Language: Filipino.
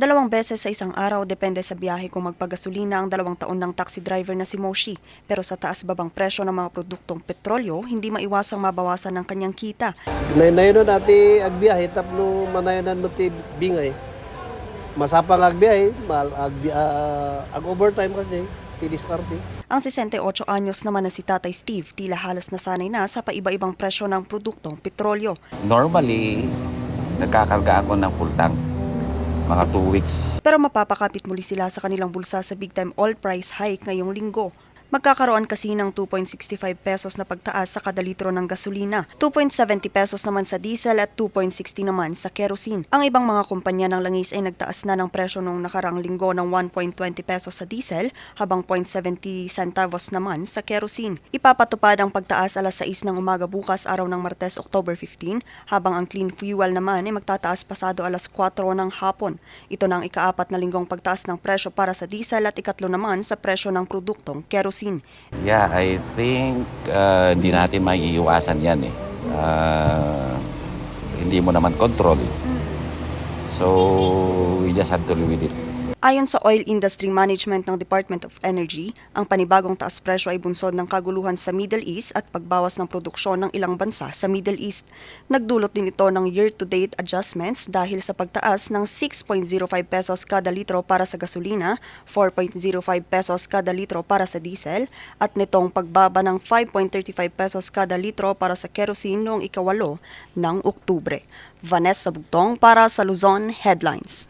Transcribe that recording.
Dalawang beses sa isang araw depende sa biyahe kung magpagasolina ang dalawang taon ng taxi driver na si Moshi. Pero sa taas-babang presyo ng mga produktong petrolyo, hindi maiwasang mabawasan ng kanyang kita. Nayon nati agbiyahe tapno manayanan mo ti bingay. Masapang agbiyahe, mal agbi, ah, ag overtime kasi tidiskarte. Ang 68 anyos naman na si Tatay Steve tila halos nasanay na sa paiba-ibang presyo ng produktong petrolyo. Normally, nagkakarga ako ng full tank. Mga 2 weeks. Pero mapapakapit muli sila sa kanilang bulsa sa big time oil price hike ngayong linggo. Magkakaroon kasi ng 2.65 pesos na pagtaas sa kada litro ng gasolina, 2.70 pesos naman sa diesel at 2.60 naman sa kerosene. Ang ibang mga kumpanya ng langis ay nagtaas na ng presyo nung nakarang linggo ng 1.20 pesos sa diesel habang 0.70 centavos naman sa kerosene. Ipapatupad ang pagtaas alas 6 ng umaga bukas araw ng Martes, October 15, habang ang clean fuel naman ay magtataas pasado alas 4 ng hapon. Ito na ang ikaapat na linggong pagtaas ng presyo para sa diesel at ikatlo naman sa presyo ng produktong kerosene. Yeah, I think uh, hindi natin maiiwasan yan eh. Uh, hindi mo naman control. So, we just have to live with it. Ayon sa Oil Industry Management ng Department of Energy, ang panibagong taas presyo ay bunsod ng kaguluhan sa Middle East at pagbawas ng produksyon ng ilang bansa sa Middle East. Nagdulot din ito ng year-to-date adjustments dahil sa pagtaas ng 6.05 pesos kada litro para sa gasolina, 4.05 pesos kada litro para sa diesel, at nitong pagbaba ng 5.35 pesos kada litro para sa kerosene noong ikawalo ng Oktubre. Vanessa Bugtong para sa Luzon Headlines.